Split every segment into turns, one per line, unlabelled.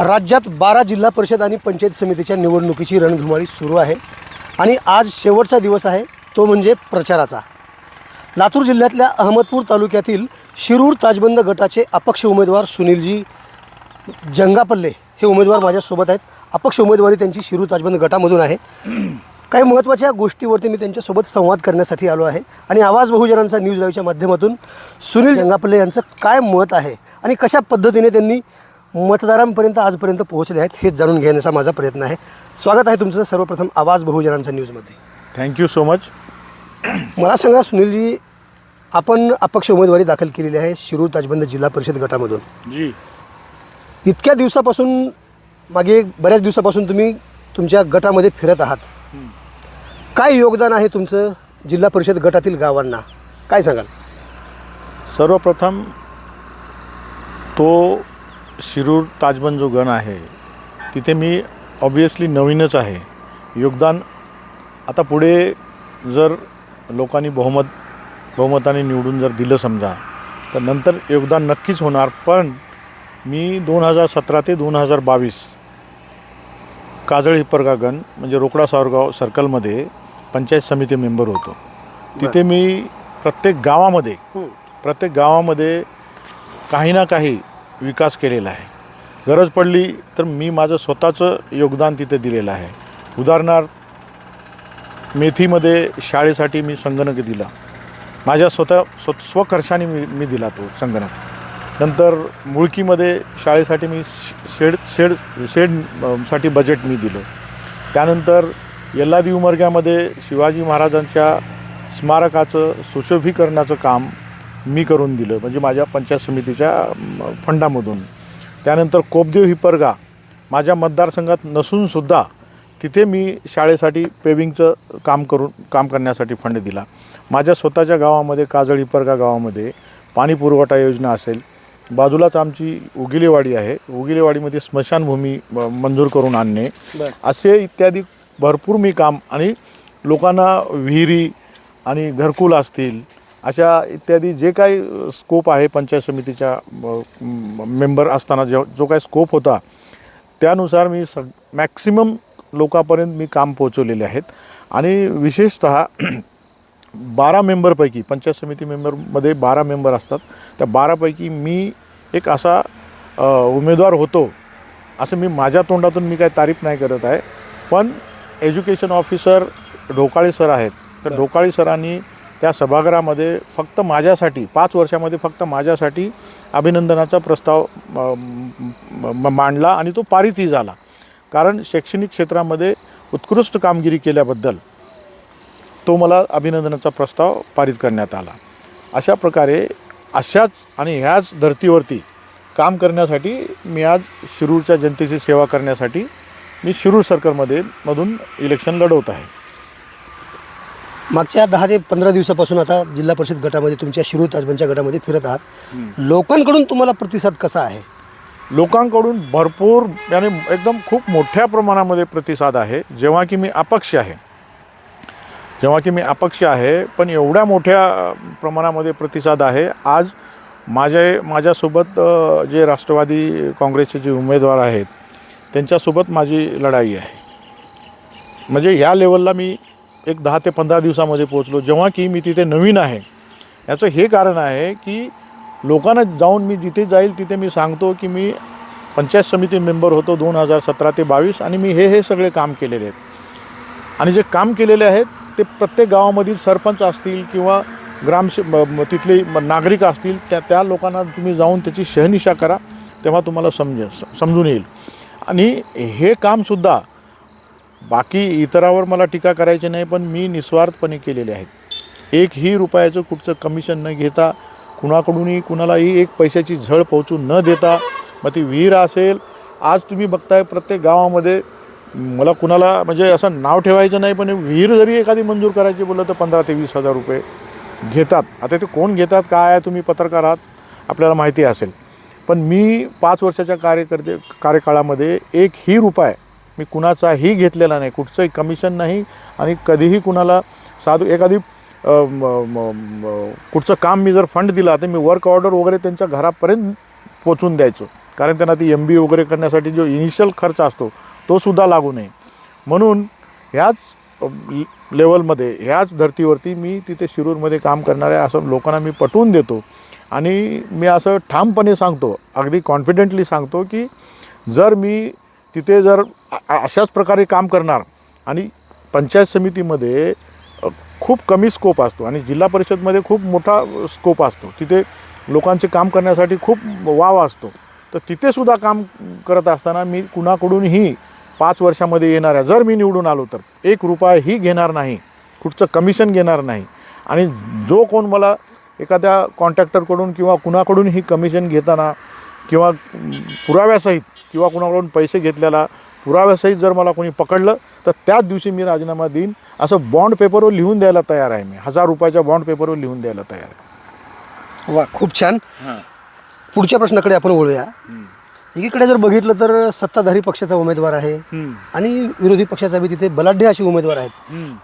राज्यात बारा जिल्हा परिषद आणि पंचायत समितीच्या निवडणुकीची रणधुमाळी सुरू आहे. आणि आज शेवटचा दिवस आहे तो म्हणजे प्रचाराचा. लातूर जिल्ह्यातल्या अहमदपूर तालुक्यातील शिरूर ताजबंद गटाचे अपक्ष उमेदवार सुनीलजी जंगापल्ले हे उमेदवार माझ्यासोबत आहेत. अपक्ष उमेदवारी त्यांची शिरूर ताजबंद गटामधून आहे. काही महत्त्वाच्या गोष्टीवरती मी त्यांच्यासोबत संवाद करण्यासाठी आलो आहे. आणि आवाज बहुजनांचा न्यूज लाईव्हच्या माध्यमातून सुनील जंगापल्ले यांचं काय मत आहे आणि कशा पद्धतीने त्यांनी मतदारांपर्यंत आजपर्यंत पोहोचले आहेत हेच जाणून घेण्याचा माझा प्रयत्न आहे. स्वागत आहे तुमचं सर्वप्रथम आवाज बहुजनांचा न्यूजमध्ये.
थँक्यू सो मच
मला सांगा सुनीलजी आपण अपक्ष उमेदवारी दाखल केलेली आहे शिरूर ताजबंद जिल्हा परिषद गटामधून.
जी.
इतक्या दिवसापासून मागे बऱ्याच दिवसापासून तुम्ही तुमच्या गटामध्ये फिरत आहात. काय योगदान आहे तुमचं जिल्हा परिषद गटातील गावांना? काय सांगाल?
सर्वप्रथम तो शिरूर ताजबंद जो गण आहे तिथे मी ऑब्वियसली नवीनच आहे. योगदान आता पुढे जर लोकांनी बहुमत बहुमताने निवडून जर दिलं समजा तर नंतर योगदान नक्कीच होणार. पण मी दोन हजार सतरा ते दोन हजार बावीस काजळ हिप्परगा गण म्हणजे रोकडा सावरगाव सर्कलमध्ये पंचायत समिती मेंबर होतो. तिथे मी प्रत्येक गावामध्ये प्रत्येक गावामध्ये काही ना काही विकास केलेला आहे. गरज पडली तर मी माझं स्वतःचं योगदान तिथे दिलेलं आहे. उदाहरणार्थ मेथीमध्ये शाळेसाठी मी संगणक दिला. माझ्या स्वतः स्व स्वखर्षाने मी मी दिला तो संगणक. नंतर मुळकीमध्ये शाळेसाठी मी शेड शेड शेडसाठी बजेट मी दिलं. त्यानंतर यल्लादी उमरग्यामध्ये शिवाजी महाराजांच्या स्मारकाचं सुशोभीकरणाचं काम मी करून दिलं म्हणजे माझ्या पंचायत समितीच्या फंडामधून. त्यानंतर कोपदेव हिप्परगा माझ्या मतदारसंघात नसूनसुद्धा तिथे मी शाळेसाठी पेविंगचं काम करून काम करण्यासाठी फंड दिला. माझ्या स्वतःच्या गावामध्ये काजळ हिप्परगा गावामध्ये पाणी पुरवठा योजना असेल बाजूलाच आमची उगिलेवाडी आहे. उगिलेवाडीमध्ये स्मशानभूमी मंजूर करून आणणे. असे इत्यादी भरपूर मी काम आणि लोकांना विहिरी आणि घरकुल असतील अशा इत्यादी जे काही स्कोप आहे पंचायत समितीच्या मेंबर असताना जो जो काही स्कोप होता त्यानुसार मी सग मॅक्सिमम लोकांपर्यंत मी काम पोहोचवलेले आहेत. आणि विशेषतः बारा मेंबरपैकी पंचायत समिती मेंबरमध्ये बारा मेंबर असतात. त्या बारापैकी मी एक असा उमेदवार होतो असं मी माझ्या तोंडातून मी काय तारीफ नाही करत आहे. पण एज्युकेशन ऑफिसर ढोकाळे सर आहेत. तर ढोकाळे सरांनी त्या सभागृहामध्ये फक्त माझ्यासाठी पाच वर्षामध्ये फक्त माझ्यासाठी अभिनंदनाचा प्रस्ताव म- मांडला आणि तो पारितही झाला. कारण शैक्षणिक क्षेत्रामध्ये उत्कृष्ट कामगिरी केल्याबद्दल तो मला अभिनंदनाचा प्रस्ताव पारित करण्यात आला. अशा प्रकारे अशाच आणि ह्याच धर्तीवरती काम करण्यासाठी मी आज शिरूरच्या जनतेची सेवा करण्यासाठी मी शिरूर सर्कलमध्ये मधून इलेक्शन लढवत आहे.
मागच्या दहा ते पंधरा दिवसापासून आता जिल्हा परिषद गटामध्ये तुमच्या शिरूर ताजबंदच्या गटामध्ये फिरत आहात. लोकांकडून तुम्हाला प्रतिसाद कसा आहे?
लोकांकडून भरपूर याने एकदम खूप मोठ्या प्रमाणामध्ये प्रतिसाद आहे. जेव्हा की मी अपक्ष आहे. जेव्हा की मी अपक्ष आहे पण एवढ्या मोठ्या प्रमाणामध्ये प्रतिसाद आहे. आज माझे माझ्यासोबत जे राष्ट्रवादी काँग्रेसचे जे उमेदवार आहेत त्यांच्यासोबत माझी लढाई आहे. म्हणजे ह्या लेवलला मी एक दहा ते पंधरा दिवसामध्ये पोहोचलो. जेव्हा की मी तिथे नवीन आहे याचं हे कारण आहे की लोकांना जाऊन मी जिथे जाईल तिथे मी सांगतो की मी पंचायत समिती मेंबर होतो दोन हजार सतरा ते बावीस आणि मी हे हे सगळे काम केलेले आहेत. आणि जे काम केलेले आहेत ते प्रत्येक गावामधील सरपंच असतील किंवा ग्राम तिथले नागरिक असतील त्या त्या लोकांना तुम्ही जाऊन त्याची शहनिशा करा तेव्हा तुम्हाला समज स- समजून येईल. आणि हे कामसुद्धा बाकी इतरावर मला टीका करायची नाही पण मी निस्वार्थपणे केलेले आहेत. एकही रुपयाचं कुठचं कमिशन न घेता कुणाकडूनही कुणालाही एक पैशाची झळ पोहोचू न देता मग ती विहीर असेल आज तुम्ही बघताय प्रत्येक गावामध्ये मला कुणाला म्हणजे असं नाव ठेवायचं नाही पण विहीर जरी एखादी मंजूर करायची बोललं तर पंधरा ते वीस हजार रुपये घेतात. आता ते कोण घेतात काय आहे तुम्ही पत्रकार आहात आपल्याला माहिती असेल. पण मी पाच वर्षाच्या कार्यकर्ते कार्यकाळामध्ये एकही रुपये मी कुणाचाही घेतलेला नाही. कुठचंही कमिशन नाही आणि कधीही कुणाला साधू एखादी कुठचं काम मी जर फंड दिला तर मी वर्क ऑर्डर वगैरे त्यांच्या घरापर्यंत पोचून द्यायचो. कारण त्यांना ती एम बी वगैरे करण्यासाठी जो इनिशियल खर्च असतो तो सुद्धा लागू नये. म्हणून ह्याच लेवलमध्ये ह्याच धर्तीवरती मी तिथे शिरूरमध्ये काम करणाऱ्या असं लोकांना मी पटवून देतो. आणि मी असं ठामपणे सांगतो अगदी कॉन्फिडेंटली सांगतो की जर मी तिथे जर अशाच प्रकारे काम करणार आणि पंचायत समितीमध्ये खूप कमी स्कोप असतो आणि जिल्हा परिषदमध्ये खूप मोठा स्कोप असतो. तिथे लोकांचे काम करण्यासाठी खूप वाव असतो. तर तिथेसुद्धा काम करत असताना मी कुणाकडूनही पाच वर्षामध्ये येणाऱ्या जर मी निवडून आलो तर एक रुपयाही घेणार नाही कुठचं कमिशन घेणार नाही. आणि जो कोण मला एखाद्या कॉन्ट्रॅक्टरकडून किंवा कुणाकडूनही कमिशन घेताना किंवा पुराव्यासहित किंवा कुणाकडून पैसे घेतलेला पुराव्यासहित जर मला कोणी पकडलं तर त्याच दिवशी मी राजीनामा देईन. असं बॉन्ड पेपरवर लिहून द्यायला तयार आहे मी. हजार रुपयाच्या बॉन्ड पेपरवर लिहून द्यायला तयार आहे.
वा खूप छान. पुढच्या प्रश्नाकडे आपण वळूया. एकीकडे जर बघितलं तर सत्ताधारी पक्षाचा उमेदवार आहे आणि विरोधी पक्षाचा बी तिथे बलाढ्य असे उमेदवार आहेत.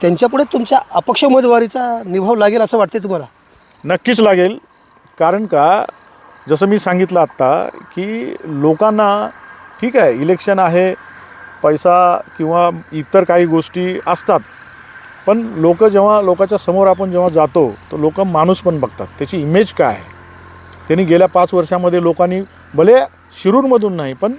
त्यांच्यापुढे तुमच्या अपक्ष उमेदवारीचा निभाव लागेल असं वाटते तुम्हाला?
नक्कीच लागेल. कारण का? जसं मी सांगितलं आत्ता की लोकांना ठीक आहे इलेक्शन आहे पैसा किंवा इतर काही गोष्टी असतात पण लोक जेव्हा लोकांच्या समोर आपण जेव्हा जातो तर लोक माणूस पण बघतात. त्याची इमेज काय आहे? त्यांनी गेल्या पाच वर्षामध्ये लोकांनी भले शिरूरमधून नाही पण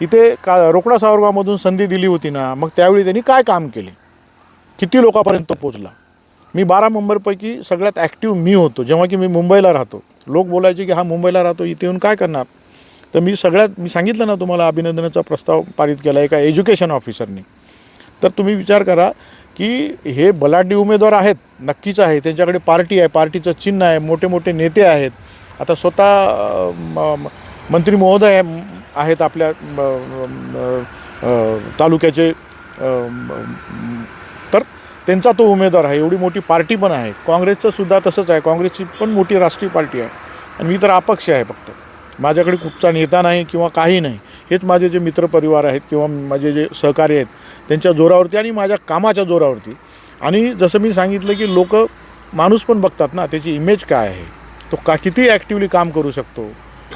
इथे का रोकडा सावरगावमधून संधी दिली होती ना मग त्यावेळी त्यांनी काय काम केले? किती लोकांपर्यंत पोचला मी बारा मेंबरपैकी सगळ्यात ॲक्टिव्ह मी होतो जेव्हा की मी मुंबईला राहतो. लोक बोलायचे की हा मुंबईला राहतो इथे येऊन काय करणार? तर मी सगळ्यात मी सांगितलं ना तुम्हाला अभिनंदनाचा प्रस्ताव पारित केला एका एज्युकेशन ऑफिसरनी. तर तुम्ही विचार करा की हे बलाढ्य उमेदवार आहेत नक्कीच आहे त्यांच्याकडे पार्टी आहे पार्टीचं चिन्ह आहे मोठे मोठे नेते आहेत. आता स्वतः म- म- मंत्री महोदय आहेत आपल्या तालुक्याचे त्यांचा तो उमेदवार आहे. एवढी मोठी पार्टी पण आहे. काँग्रेसचं सुद्धा तसंच आहे. काँग्रेसची पण मोठी राष्ट्रीय पार्टी आहे. आणि मी तर अपक्ष आहे फक्त. माझ्याकडे कुठचा नेता नाही किंवा काही नाही. हेच माझे जे मित्रपरिवार आहेत किंवा माझे जे सहकारी आहेत त्यांच्या जोरावरती आणि माझ्या कामाच्या जोरावरती. आणि जसं मी सांगितलं की लोक माणूस पण बघतात ना त्याची इमेज काय आहे? तो का किती ॲक्टिवली काम करू शकतो?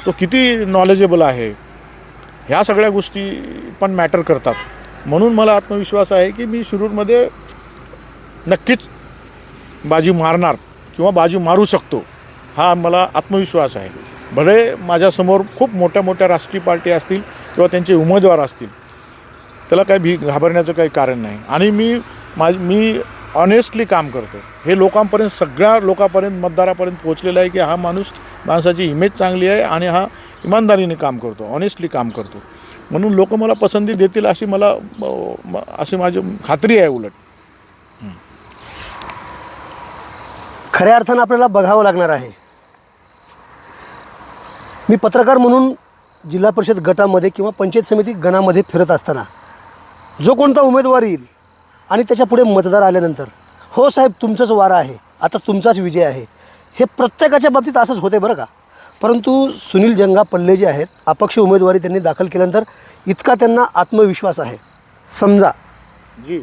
तो किती नॉलेजेबल आहे? ह्या सगळ्या गोष्टी पण मॅटर करतात. म्हणून मला आत्मविश्वास आहे की मी शिरूरमध्ये नक्कीच बाजी मारणार किंवा बाजी मारू शकतो हा मला आत्मविश्वास आहे. भले माझ्यासमोर खूप मोठ्या मोठ्या राष्ट्रीय पार्टी असतील किंवा त्यांचे उमेदवार असतील त्याला काही भी घाबरण्याचं काही कारण नाही. आणि मी मा मी ऑनेस्टली काम करतो. हे लोकांपर्यंत सगळ्या लोकांपर्यंत मतदारापर्यंत पोहोचलेलं आहे की हा माणूस माणसाची इमेज चांगली आहे आणि हा इमानदारीने काम करतो ऑनेस्टली काम करतो. म्हणून लोक मला पसंती देतील अशी मला म- अशी माझी खात्री आहे उलट.
खऱ्या अर्थानं आपल्याला बघावं लागणार आहे. मी पत्रकार म्हणून जिल्हा परिषद गटामध्ये किंवा पंचायत समिती गणामध्ये फिरत असताना जो कोणता उमेदवार येईल आणि त्याच्या पुढे मतदार आल्यानंतर हो साहेब तुमचंच वारा आहे. आता तुमचाच विजय आहे. हे प्रत्येकाच्या बाबतीत असंच होते बरं का. परंतु सुनील जंगा पल्ले जे आहेत अपक्ष उमेदवारी त्यांनी दाखल केल्यानंतर इतका त्यांना आत्मविश्वास आहे. समजा
जी.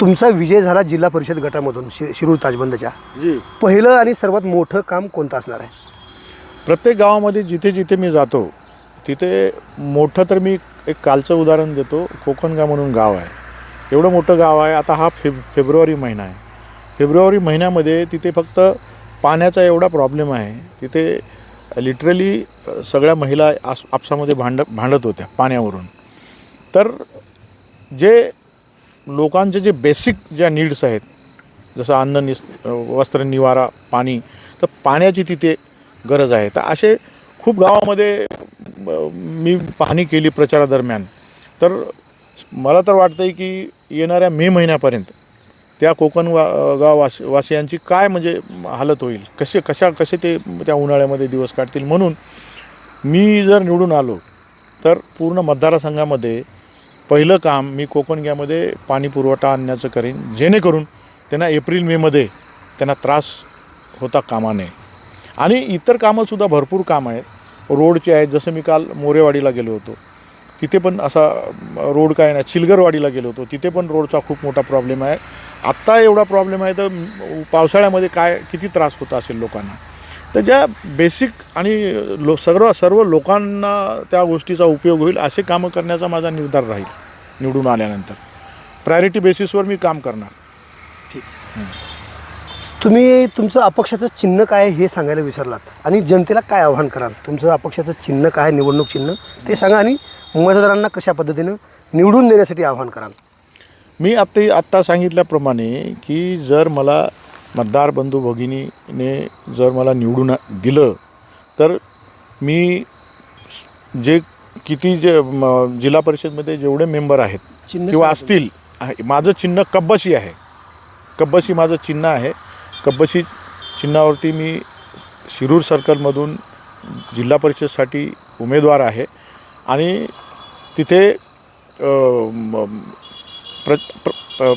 तुमचा विजय झाला जिल्हा परिषद गटामधून शि शिरूर ताजबंदच्या.
जी.
पहिलं आणि सर्वात मोठं काम कोणतं असणार आहे?
प्रत्येक गावामध्ये जिथे जिथे मी जातो तिथे मोठं तर मी एक कालचं उदाहरण देतो कोकणगाव म्हणून गाव आहे. एवढं मोठं गाव आहे आता हा फेब फेब्रुवारी महिना आहे. फेब्रुवारी महिन्यामध्ये तिथे फक्त पाण्याचा एवढा प्रॉब्लेम आहे तिथे लिटरली सगळ्या महिला आस आपसामध्ये भांड भांडत होत्या पाण्यावरून. तर जे लोकांचे जे बेसिक ज्या नीड्स आहेत जसं अन्न निस वस्त्र निवारा पाणी तर पाण्याची तिथे गरज आहे. तर असे खूप गावामध्ये मी पाहणी केली प्रचारादरम्यान. तर मला तर वाटतं आहे की येणाऱ्या मे महिन्यापर्यंत त्या कोकण वा गाव वास वासियांची काय म्हणजे हालत होईल कसे कशा कसे ते त्या उन्हाळ्यामध्ये दिवस काढतील? म्हणून मी जर निवडून आलो तर पूर्ण मतदारसंघामध्ये पहिलं काम मी कोकण गॅमध्ये पाणी पुरवठा आणण्याचं करेन. जेणेकरून त्यांना एप्रिल मेमध्ये त्यांना त्रास होता कामा नये आणि इतर कामंसुद्धा भरपूर काम आहेत. रोडचे आहेत. जसं मी काल मोरेवाडीला गेलो होतो. तिथे पण असा रोड काय नाही चिलगरवाडीला गेलो होतो. तिथे पण रोडचा खूप मोठा प्रॉब्लेम आहे. आत्ता एवढा प्रॉब्लेम आहे तर पावसाळ्यामध्ये काय किती त्रास होता असेल लोकांना? तर ज्या बेसिक आणि लो सर्व सर्व लोकांना त्या गोष्टीचा उपयोग होईल असे कामं करण्याचा माझा निर्धार राहील. निवडून आल्यानंतर. प्रायोरिटी बेसिसवर मी काम करणार.
तुम्ही तुमचं अपक्षाचं चिन्ह काय आहे हे सांगायला विसरलात. आणि जनतेला काय आव्हान कराल? तुमचं अपक्षाचं चिन्ह काय निवडणूक चिन्ह? ते सांगा आणि मतदारांना कशा पद्धतीनं निवडून देण्यासाठी आव्हान कराल?
मी आत्ता आत्ता सांगितल्याप्रमाणे की जर मला मतदार बंधू भगिनीने जर मला निवडून दिलं तर मी जे किती जे म, जिल्हा परिषदमध्ये जेवढे मेंबर आहेत
चिन्ह
किंवा
सांगा.
असतील आहे- माझं चिन्ह कब्बशी आहे. कब्बशी माझं चिन्ह आहे. कब्बशी चिन्हावरती मी शिरूर सर्कलमधून जिल्हा परिषदसाठी उमेदवार आहे. आणि तिथे अ, म- प्र, प्र,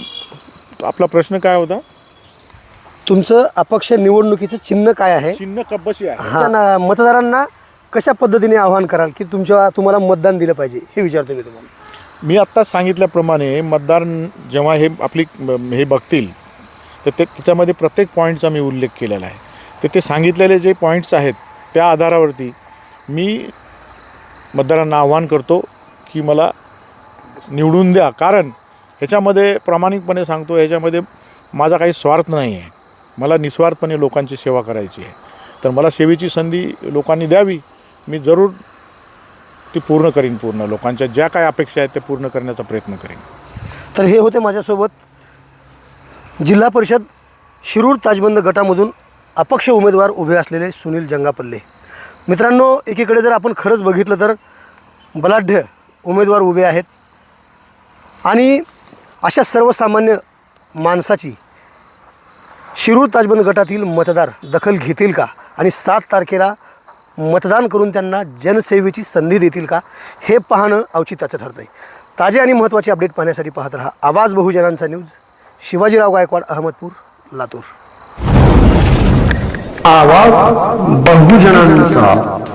आपला प्रश्न काय होता?
तुमचं अपक्ष निवडणुकीचं चिन्ह काय आहे?
चिन्ह कब्बशी आहे.
हा ना, मतदारांना कशा पद्धतीने आव्हान कराल की तुमच्या तुम्हाला मतदान दिलं पाहिजे? हे विचारतो मी तुम्हाला.
मी आत्ताच सांगितल्याप्रमाणे मतदार जेव्हा हे आपली हे बघतील तर ते त्याच्यामध्ये प्रत्येक पॉईंटचा मी उल्लेख केलेला आहे. तर ते सांगितलेले जे पॉईंट्स आहेत त्या आधारावरती मी मतदारांना आव्हान करतो की मला निवडून द्या. कारण ह्याच्यामध्ये प्रामाणिकपणे सांगतो ह्याच्यामध्ये माझा काही स्वार्थ नाही आहे मला निस्वार्थपणे लोकांची सेवा करायची आहे. तर मला सेवेची संधी लोकांनी द्यावी. मी जरूर ती पूर्ण करीन पूर्ण. लोकांच्या ज्या काय अपेक्षा आहेत त्या पूर्ण करण्याचा प्रयत्न करेन.
तर हे होते माझ्यासोबत जिल्हा परिषद शिरूर ताजबंद गटामधून अपक्ष उमेदवार उभे असलेले सुनील जंगापल्ले. मित्रांनो एकीकडे जर आपण खरंच बघितलं तर बलाढ्य उमेदवार उभे आहेत. आणि अशा सर्वसामान्य माणसाची शिरूर ताजबंद गटातील मतदार दखल घेतील का? आणि सात तारखेला मतदान करून त्यांना जनसेवेची संधी देतील का? हे पाहणं औचित्याचं ठरतं आहे ताजे आणि महत्त्वाचे अपडेट पाहण्यासाठी पाहत रहा आवाज बहुजनांचा न्यूज. शिवाजीराव गायकवाड अहमदपूर लातूर. आवाज बहुजनांचा.